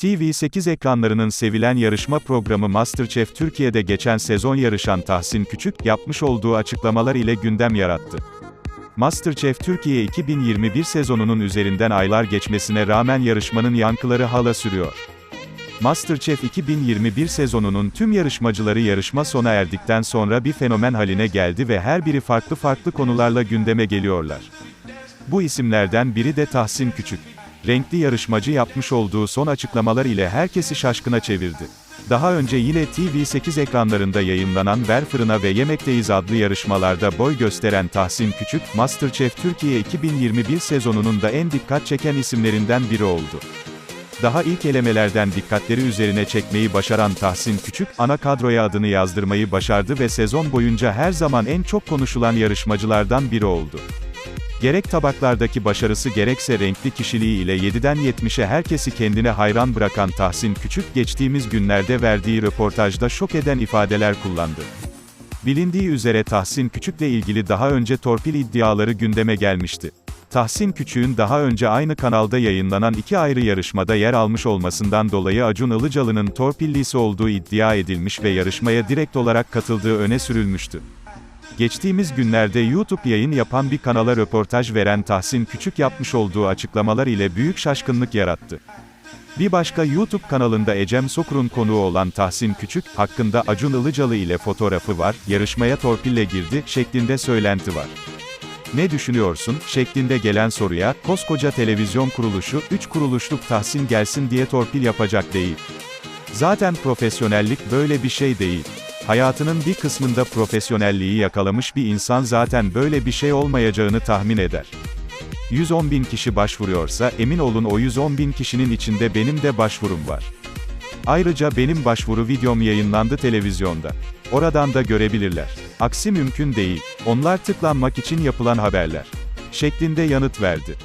TV8 ekranlarının sevilen yarışma programı MasterChef Türkiye'de geçen sezon yarışan Tahsin Küçük, yapmış olduğu açıklamalar ile gündem yarattı. MasterChef Türkiye 2021 sezonunun üzerinden aylar geçmesine rağmen yarışmanın yankıları hala sürüyor. MasterChef 2021 sezonunun tüm yarışmacıları yarışma sona erdikten sonra bir fenomen haline geldi ve her biri farklı farklı konularla gündeme geliyorlar. Bu isimlerden biri de Tahsin Küçük. Renkli yarışmacı yapmış olduğu son açıklamalar ile herkesi şaşkına çevirdi. Daha önce yine TV8 ekranlarında yayınlanan Ver Fırına ve Yemekteyiz adlı yarışmalarda boy gösteren Tahsin Küçük, MasterChef Türkiye 2021 sezonunun da en dikkat çeken isimlerinden biri oldu. Daha ilk elemelerden dikkatleri üzerine çekmeyi başaran Tahsin Küçük, ana kadroya adını yazdırmayı başardı ve sezon boyunca her zaman en çok konuşulan yarışmacılardan biri oldu. Gerek tabaklardaki başarısı gerekse renkli kişiliği ile 7'den 70'e herkesi kendine hayran bırakan Tahsin Küçük, geçtiğimiz günlerde verdiği röportajda şok eden ifadeler kullandı. Bilindiği üzere Tahsin Küçük'le ilgili daha önce torpil iddiaları gündeme gelmişti. Tahsin Küçük'ün daha önce aynı kanalda yayınlanan iki ayrı yarışmada yer almış olmasından dolayı Acun Ilıcalı'nın torpillisi olduğu iddia edilmiş ve yarışmaya direkt olarak katıldığı öne sürülmüştü. Geçtiğimiz günlerde YouTube yayın yapan bir kanala röportaj veren Tahsin Küçük yapmış olduğu açıklamalar ile büyük şaşkınlık yarattı. Bir başka YouTube kanalında Ecem Sokur'un konuğu olan Tahsin Küçük, hakkında Acun Ilıcalı ile fotoğrafı var, yarışmaya torpille girdi, şeklinde söylenti var. Ne düşünüyorsun, şeklinde gelen soruya, koskoca televizyon kuruluşu, 3 kuruluşluk Tahsin gelsin diye torpil yapacak değil. Zaten profesyonellik böyle bir şey değil. Hayatının bir kısmında profesyonelliği yakalamış bir insan zaten böyle bir şey olmayacağını tahmin eder. 110 bin kişi başvuruyorsa, emin olun o 110 bin kişinin içinde benim de başvurum var. Ayrıca benim başvuru videom yayınlandı televizyonda. Oradan da görebilirler. Aksi mümkün değil. Onlar tıklanmak için yapılan haberler. Şeklinde yanıt verdi.